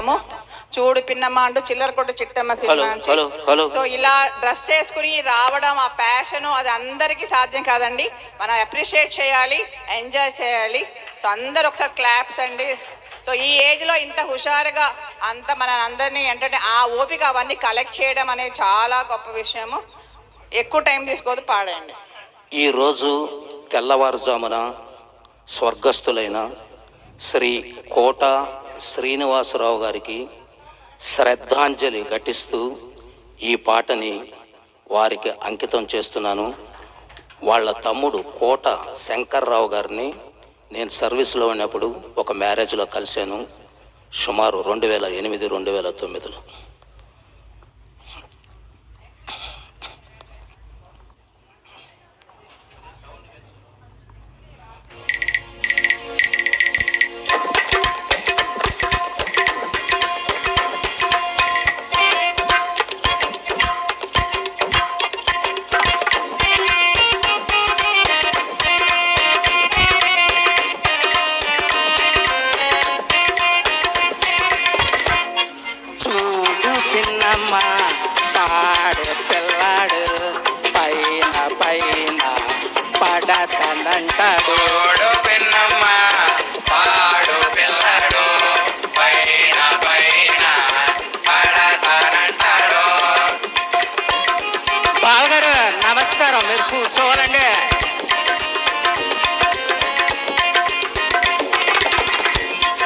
అమ్మో, చూడు పిన్నమ్మ అంటూ చిల్లర కొట్టు చిట్టమ్మ సినిమా సో ఇలా డ్రెస్ చేసుకుని రావడం ఆ ప్యాషన్ అది అందరికీ సాధ్యం కాదండి. మనం అప్రిషియేట్ చేయాలి ఎంజాయ్ చేయాలి. సో అందరు ఒకసారి క్లాప్స్ అండి. సో ఈ ఏజ్లో ఇంత హుషారుగా అంత మన అందరినీ ఏంటంటే ఆ ఓపిక అవన్నీ కలెక్ట్ చేయడం అనేది చాలా గొప్ప విషయము. ఎక్కువ టైం తీసుకోదు పాడండి ఈరోజు తెల్లవారుజామున స్వర్గస్థులైన శ్రీ కోట శ్రీనివాసరావు గారికి శ్రద్ధాంజలి ఘటిస్తూ ఈ పాటని వారికి అంకితం చేస్తున్నాను. వాళ్ళ తమ్ముడు కోట శంకర్రావు గారిని నేను సర్వీస్లో ఉన్నప్పుడు ఒక మ్యారేజ్లో కలిశాను. సుమారు రెండు వేల ఎనిమిది రెండు వేల తొమ్మిదిలో. నమస్కారం. మీరు కూర్చోవాలండి.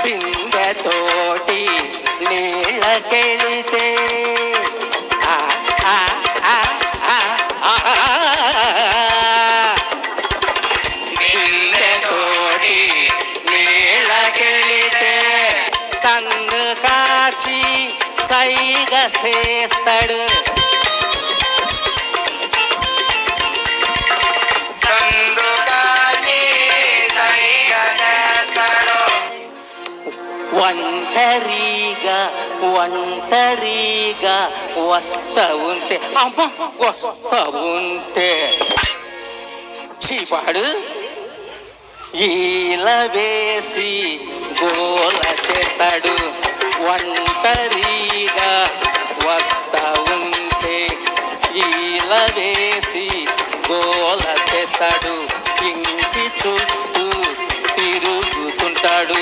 బిందెతోటి నీళ్ళకెళితే సైగ చేస్తాడు. ఒంటరిగా ఒంటరిగా వస్తా ఉంటే అమ్మ వస్తా ఉంటే. చీపాడు ఈల వేసి గోల చేస్తాడు. ఒంటరిగా వస్తా ఉంటే ఈల వేసి గోల చేస్తాడు. ఇంటి చుట్టూ తిరుగుతుంటాడు.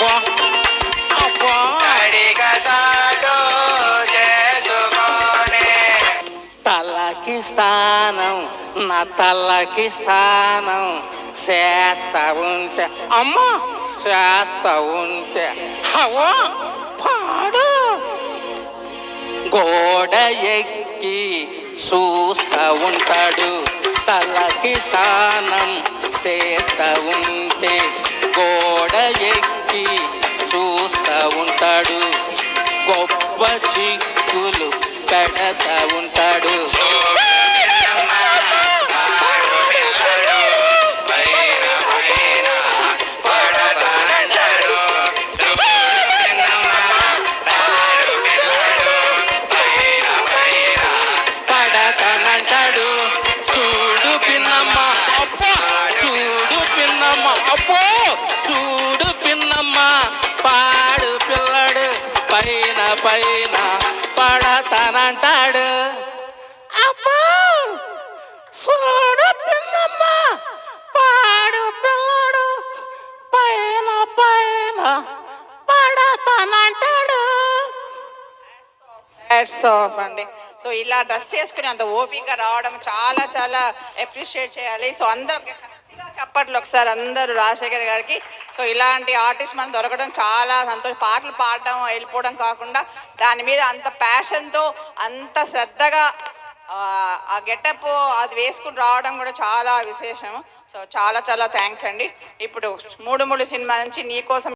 అబ్బా అబ్బా తలకి స్థానం నా తలకి స్థానం. చేస్తా ఉంటే అమ్మ చేస్తా ఉంటే హవా పాడు. గోడ ఎక్కి చూస్తా ఉంటాడు. తలకి స్నానం చేస్తా ఉంటే పిన్నమ్మ. అప్పో చూడు పిన్నమ్మ పాడు పిల్లడు పైన పైన పడతానంటాడు. అప్పో చూడు పిన్నమ్మ పాడు పిల్లడు పైన పైన పడతానంటాడు. హ్యాట్స్ ఆఫ్ అండి సో ఇలా డ్రెస్ చేసుకుని అంత ఓపిక రావడం చాలా చాలా అప్రిషియేట్ చేయాలి. సో అందరూ అప్పట్లో ఒకసారి అందరూ రాజశేఖర్ గారికి సో ఇలాంటి ఆర్టిస్ట్ మనం దొరకడం చాలా సంతోషం. పాటలు పాడడం వెళ్ళిపోవడం కాకుండా దాని మీద అంత ప్యాషన్తో అంత శ్రద్ధగా ఆ, ఆ గెటప్ అది వేసుకుని రావడం కూడా చాలా విశేషం సో చాలా చాలా థ్యాంక్స్ అండి. ఇప్పుడు మూడు మూడు సినిమా నుంచి నీకోసం